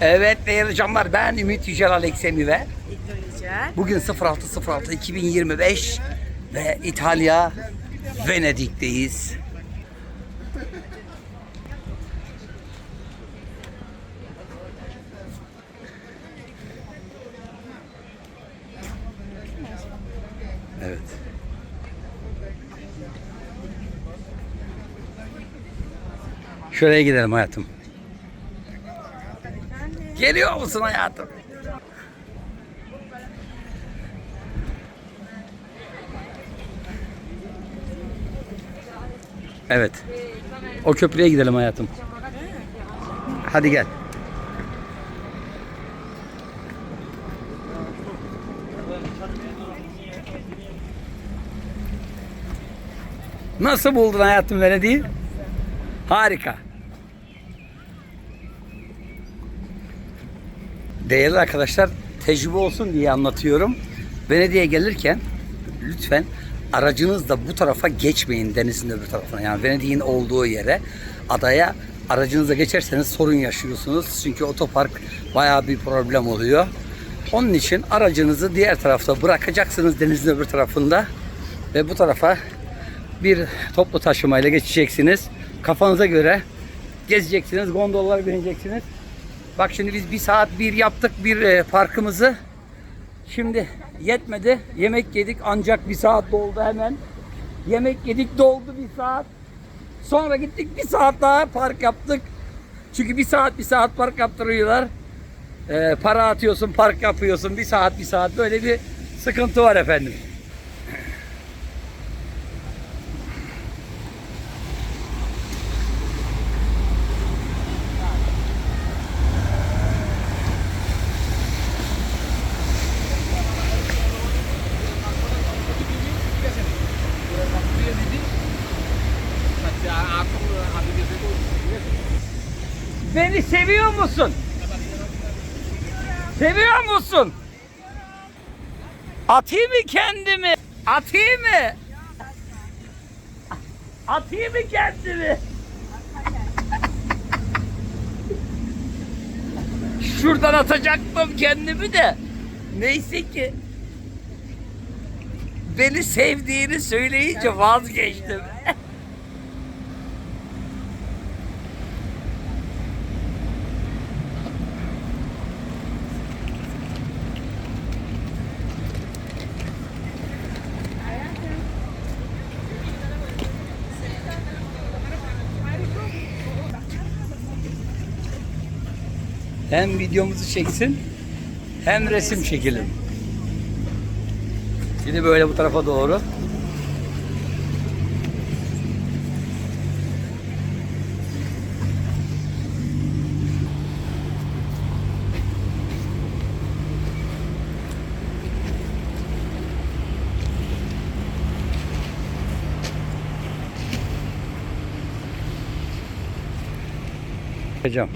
Evet değerli canlar ben Ümit Yücel Aleksemi ve bugün 06.06 2025 ve İtalya Venedik'teyiz. Evet. Şuraya gidelim hayatım. Geliyor musun hayatım? Evet. O köprüye gidelim hayatım. Hadi gel. Nasıl buldun hayatım Venedik'i? Harika. Değerli arkadaşlar tecrübe olsun diye anlatıyorum. Venedik'e gelirken lütfen aracınızla bu tarafa geçmeyin denizin öbür tarafına. Yani Venedik'in olduğu yere adaya aracınızla geçerseniz sorun yaşıyorsunuz. Çünkü otopark bayağı bir problem oluyor. Onun için aracınızı diğer tarafta bırakacaksınız denizin öbür tarafında ve bu tarafa bir toplu taşımayla geçeceksiniz. Kafanıza göre gezeceksiniz, gondollara bineceksiniz. Bak şimdi biz bir saat bir yaptık bir e, parkımızı. Şimdi yetmedi. Yemek yedik ancak bir saat doldu hemen. Yemek yedik doldu bir saat. Sonra gittik bir saat daha park yaptık. Çünkü bir saat bir saat park yaptırıyorlar. E, para atıyorsun park yapıyorsun bir saat bir saat böyle bir sıkıntı var efendim. Beni seviyor musun? Seviyor musun? Atayım mı kendimi? Atayım mı? Atayım mı kendimi? Şuradan atacaktım kendimi de. Neyse ki beni sevdiğini söyleyince vazgeçtim. Hem videomuzu çeksin hem resim çekelim. Şimdi böyle bu tarafa doğru. Hocam.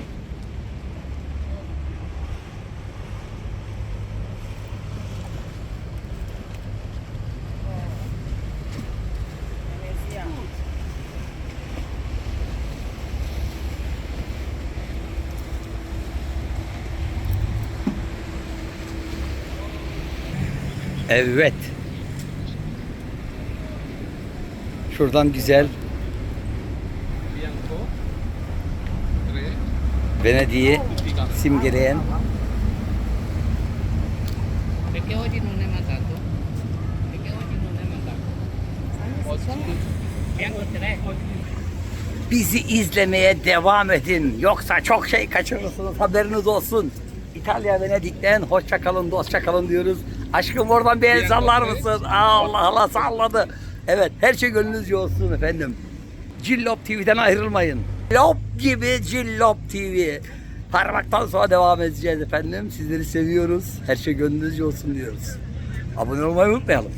Evet. Şuradan güzel Venedik'i simgeleyen Perché oggi non è mandato? Perché oggi non è mandato? Oggi Bianco 3. bizi izlemeye devam edin. Yoksa çok şey kaçırırsınız haberiniz olsun. İtalya Venedik'ten hoşça kalın, dostça kalın diyoruz. Aşkım oradan bir el sallar mısın? Allah Allah salladı. Evet her şey gönlünüzce olsun efendim. Cillop TV'den ayrılmayın. Lop gibi Cillop TV. Parmaktan sonra devam edeceğiz efendim. Sizleri seviyoruz. Her şey gönlünüzce olsun diyoruz. Abone olmayı unutmayalım.